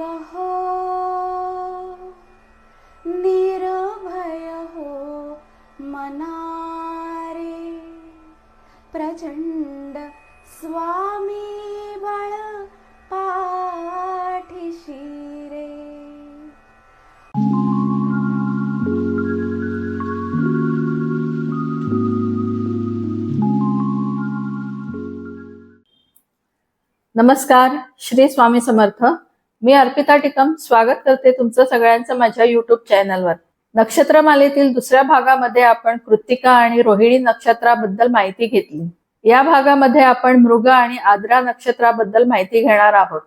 कहो निर्भय हो मनारे प्रचंड स्वामी बळ पाठीशी रे नमस्कार श्री स्वामी समर्थ. मी अर्पिता टिकम स्वागत करते तुमचं सगळ्यांचं माझ्या युट्यूब चॅनलवर नक्षत्रमालेतील दुसऱ्या भागामध्ये आपण कृत्तिका आणि रोहिणी नक्षत्राबद्दल माहिती घेतली. या भागामध्ये आपण मृग आणि आद्रा नक्षत्राबद्दल माहिती घेणार आहोत.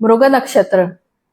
मृग नक्षत्र.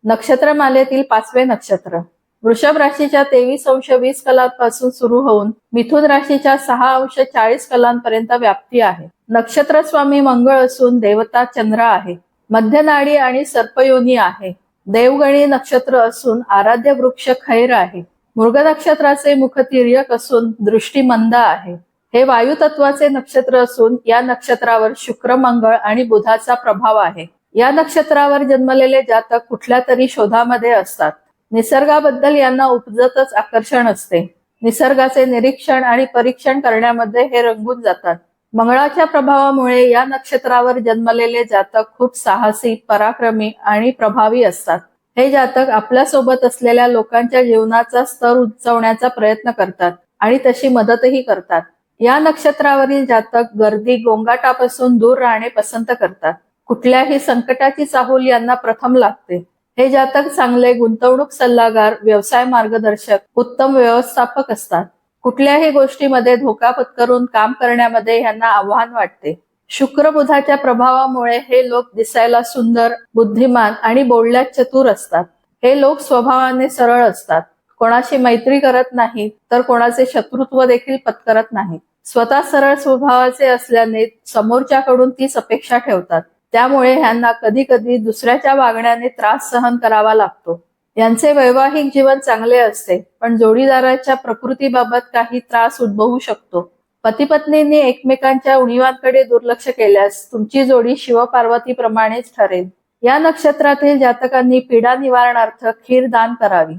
नक्षत्रमालेतील पाचवे नक्षत्र. वृषभ राशीच्या तेवीस अंश वीस कलांपासून सुरू होऊन मिथुन राशीच्या सहा अंश चाळीस कलांपर्यंत व्याप्ती आहे. नक्षत्र स्वामी मंगळ असून देवता चंद्र आहे. मध्यनाडी आणि सर्पयोनी आहे. देवगणी नक्षत्र असून आराध्य वृक्ष खैर आहे. मृग नक्षत्राचे मुख तिर्यक असून दृष्टी मंद आहे. हे वायू तत्वाचे नक्षत्र असून या नक्षत्रावर शुक्र मंगळ आणि बुधाचा प्रभाव आहे. या नक्षत्रावर जन्मलेले जातक कुठल्या तरी शोधामध्ये असतात. निसर्गाबद्दल यांना उपजतच आकर्षण असते. निसर्गाचे निरीक्षण आणि परीक्षण करण्यामध्ये हे रंगून जातात. मंगळाच्या प्रभावामुळे या नक्षत्रावर जन्मलेले जातक खूप साहसी पराक्रमी आणि प्रभावी असतात. हे जातक आपल्यासोबत असलेल्या लोकांच्या जीवनाचा स्तर उंचवण्याचा प्रयत्न करतात आणि तशी मदतही करतात. या नक्षत्रावरील जातक गर्दी गोंगाटापासून दूर राहणे पसंत करतात. कुठल्याही संकटाची चाहूल यांना प्रथम लागते. हे जातक चांगले गुंतवणूक सल्लागार व्यवसाय मार्गदर्शक उत्तम व्यवस्थापक असतात. कुठल्याही गोष्टीमध्ये धोका पत्करून काम करण्यामध्ये यांना आव्हान वाटते. शुक्र बुधाच्या प्रभावामुळे हे लोक दिसायला सुंदर बुद्धिमान आणि बोलण्यात चतुर असतात. हे लोक स्वभावाने सरळ असतात. कोणाशी मैत्री करत नाहीत तर कोणाचे शत्रुत्व देखील पत्करत नाहीत स्वतः सरळ स्वभावाचे असल्याने समोरच्याकडून तीच अपेक्षा ठेवतात. त्यामुळे ह्यांना कधी कधी दुसऱ्याच्या वागण्याने त्रास सहन करावा लागतो. यांचे वैवाहिक जीवन चांगले असते पण जोडीदाराच्या प्रकृतीबाबत काही त्रास उद्भवू शकतो. पती पत्नींनी एकमेकांच्या उणीवांकडे दुर्लक्ष केल्यास तुमची जोडी शिवपार्वतीप्रमाणेच ठरेल. या नक्षत्रातील जातकांनी पीडा निवारणार्थ खीर दान करावी.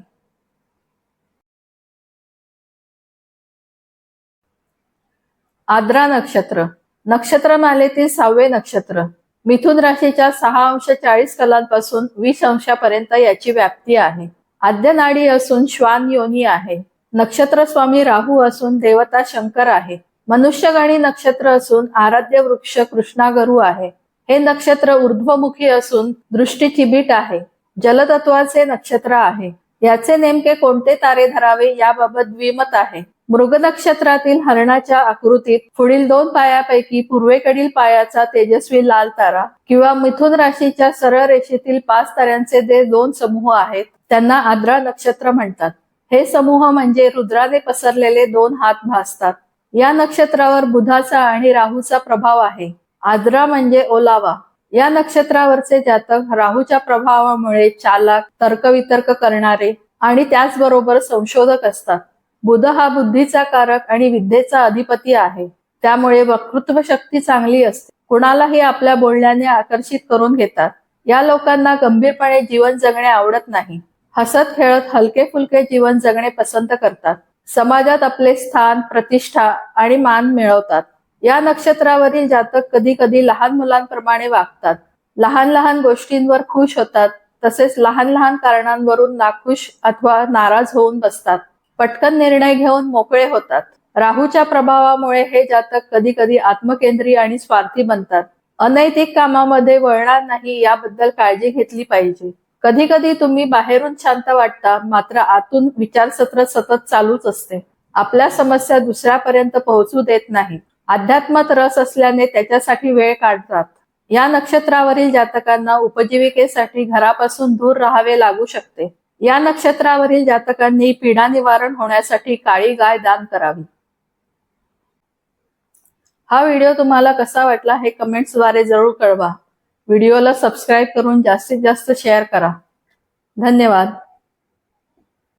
आद्रा नक्षत्र. नक्षत्रमालेतील सहावे नक्षत्र. मिथुन राशीच्या सहा अंश चाळीस कलांपासून वीस अंशापर्यंत याची व्याप्ती आहे. आद्य नाडी असून श्वान योनी आहे. नक्षत्र स्वामी राहू असून देवता शंकर आहे. मनुष्यगणी नक्षत्र असून आराध्य वृक्ष कृष्णागरू आहे. हे नक्षत्र ऊर्ध्वमुखी असून दृष्टी चिबीट आहे. जलतत्वाचे नक्षत्र आहे. याचे नेमके कोणते तारे धरावे याबाबत द्विमत आहे. मृग नक्षत्रातील हरणाच्या आकृतीत पुढील दोन पायापैकी पूर्वेकडील पायाचा तेजस्वी लाल तारा किंवा मिथुन राशीच्या सरळ रेषेतील पाच ताऱ्यांचे जे दोन समूह आहेत त्यांना आद्रा नक्षत्र म्हणतात. हे समूह म्हणजे रुद्राने पसरलेले दोन हात भासतात. या नक्षत्रावर बुधाचा आणि राहूचा प्रभाव आहे. आद्रा म्हणजे ओलावा. या नक्षत्रावरचे जातक राहूच्या प्रभावामुळे चालाक तर्कवितर्क करणारे आणि त्याचबरोबर संशोधक असतात. बुध हा बुद्धीचा कारक आणि विद्येचा अधिपती आहे. त्यामुळे वक्तृत्व शक्ती चांगली असते. कुणालाही आपल्या बोलण्याने आकर्षित करून घेतात. या लोकांना गंभीरपणे जीवन जगणे आवडत नाही. हसत खेळत हलके फुलके जीवन जगणे पसंत करतात. समाजात आपले स्थान प्रतिष्ठा आणि मान मिळवतात. या नक्षत्रावरील जातक कधी कधी लहान मुलांप्रमाणे वागतात. लहान लहान गोष्टींवर खुश होतात. तसेच लहान लहान कारणांवरून नाखुश अथवा नाराज होऊन बसतात. पटकन निर्णय घेऊन मोकळे होतात. राहूच्या प्रभावामुळे हे जातक कधी कधी आत्मकेंद्री आणि स्वार्थी बनतात. अनैतिक कामामध्ये वळणार नाही याबद्दल काळजी घेतली पाहिजे. कधी कधी तुम्ही बाहेरून शांत वाटता मात्र आतून विचारसत्र सतत चालूच असते. आपल्या समस्या दुसऱ्यापर्यंत पोहोचू देत नाही अध्यात्मात रस असल्याने त्याच्यासाठी वेळ काढतात. या नक्षत्रावरील जातकांना उपजीविकेसाठी घरापासून दूर राहावे लागू शकते. या नक्षत्रावरील जातकांनी पीडा निवारण होण्यासाठी काळी गाय दान करावी. हा व्हिडिओ तुम्हाला कसा वाटला हे कमेंट्सद्वारे जरूर कळवा. व्हिडिओला सबस्क्राईब करून जास्तीत जास्त शेअर करा. धन्यवाद.